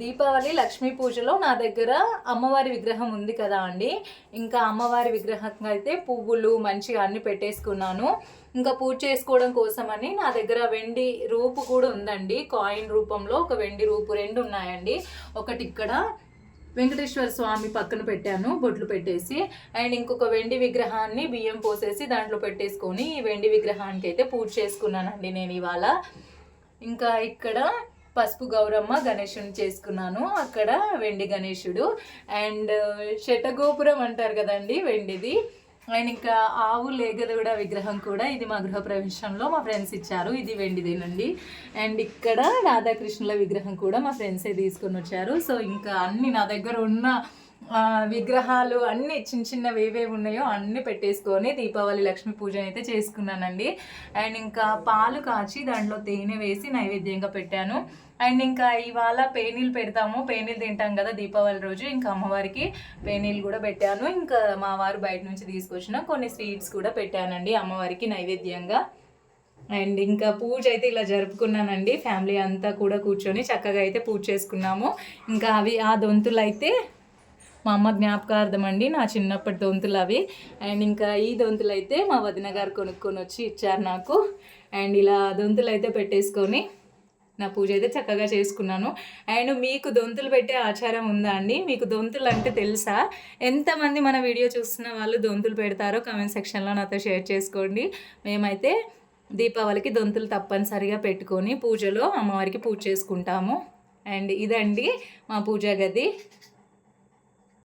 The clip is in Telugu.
దీపావళి లక్ష్మీ పూజలో నా దగ్గర అమ్మవారి విగ్రహం ఉంది కదా అండి. ఇంకా అమ్మవారి విగ్రహం అయితే పువ్వులు మంచిగా అన్ని పెట్టేసుకున్నాను. ఇంకా పూజ చేసుకోవడం కోసమని నా దగ్గర వెండి రూపు కూడా ఉందండి. కాయిన్ రూపంలో ఒక వెండి రూపు రెండు ఉన్నాయండి. ఒకటి ఇక్కడ వెంకటేశ్వర స్వామి పక్కన పెట్టాను బొట్లు పెట్టేసి. అండ్ ఇంకొక వెండి విగ్రహాన్ని బియ్యం పోసేసి దాంట్లో పెట్టేసుకొని ఈ వెండి విగ్రహానికి అయితే పూజ చేసుకున్నానండి నేను ఇవాళ. ఇంకా ఇక్కడ పసుపు గౌరమ్మ గణేషుని చేసుకున్నాను. అక్కడ వెండి గణేషుడు. అండ్ శటగోపురం అంటారు కదండి వెండిది. అండ్ ఇంకా ఆవు లేగదూడ విగ్రహం కూడా ఇది మా గృహప్రవేశంలో మా ఫ్రెండ్స్ ఇచ్చారు. ఇది వెండిదేనండి. అండ్ ఇక్కడ రాధాకృష్ణుల విగ్రహం కూడా మా ఫ్రెండ్సే తీసుకొని వచ్చారు. సో ఇంకా అన్ని నా దగ్గర ఉన్న విగ్రహాలు అన్ని చిన్న చిన్నవి ఏవేవి ఉన్నాయో అన్ని పెట్టేసుకొని దీపావళి లక్ష్మీ పూజ అయితే చేసుకున్నానండి. అండ్ ఇంకా పాలు కాచి దాంట్లో తేనె వేసి నైవేద్యంగా పెట్టాను. అండ్ ఇంకా ఇవాళ పేనీలు పెడతాము. పేనీలు తింటాం కదా దీపావళి రోజు. ఇంకా అమ్మవారికి పేనీలు కూడా పెట్టాను. ఇంకా మా వారు బయట నుంచి తీసుకొచ్చిన కొన్ని స్వీట్స్ కూడా పెట్టానండి అమ్మవారికి నైవేద్యంగా. అండ్ ఇంకా పూజ అయితే ఇలా జరుపుకున్నానండి. ఫ్యామిలీ అంతా కూడా కూర్చొని చక్కగా అయితే పూజ చేసుకున్నాము. ఇంకా అవి ఆ దొంతులు అయితే మా అమ్మ జ్ఞాపకార్థం అండి నా చిన్నప్పటి దొంతులు అవి. అండ్ ఇంకా ఈ దొంతులు అయితే మా వదిన గారు కొనుక్కొని వచ్చి ఇచ్చారు నాకు. అండ్ ఇలా దొంతులు అయితే పెట్టేసుకొని నా పూజ అయితే చక్కగా చేసుకున్నాను. అండ్ మీకు దొంతులు పెట్టే ఆచారం ఉందా అండి? మీకు దొంతులు అంటే తెలుసా? ఎంతమంది మన వీడియో చూస్తున్న వాళ్ళు దొంతులు పెడతారో కామెంట్ సెక్షన్లో నాతో షేర్ చేసుకోండి. మేమైతే దీపావళికి దొంతులు తప్పనిసరిగా పెట్టుకొని పూజలో అమ్మవారికి పూజ చేసుకుంటాము. అండ్ ఇదండి మా పూజా గది.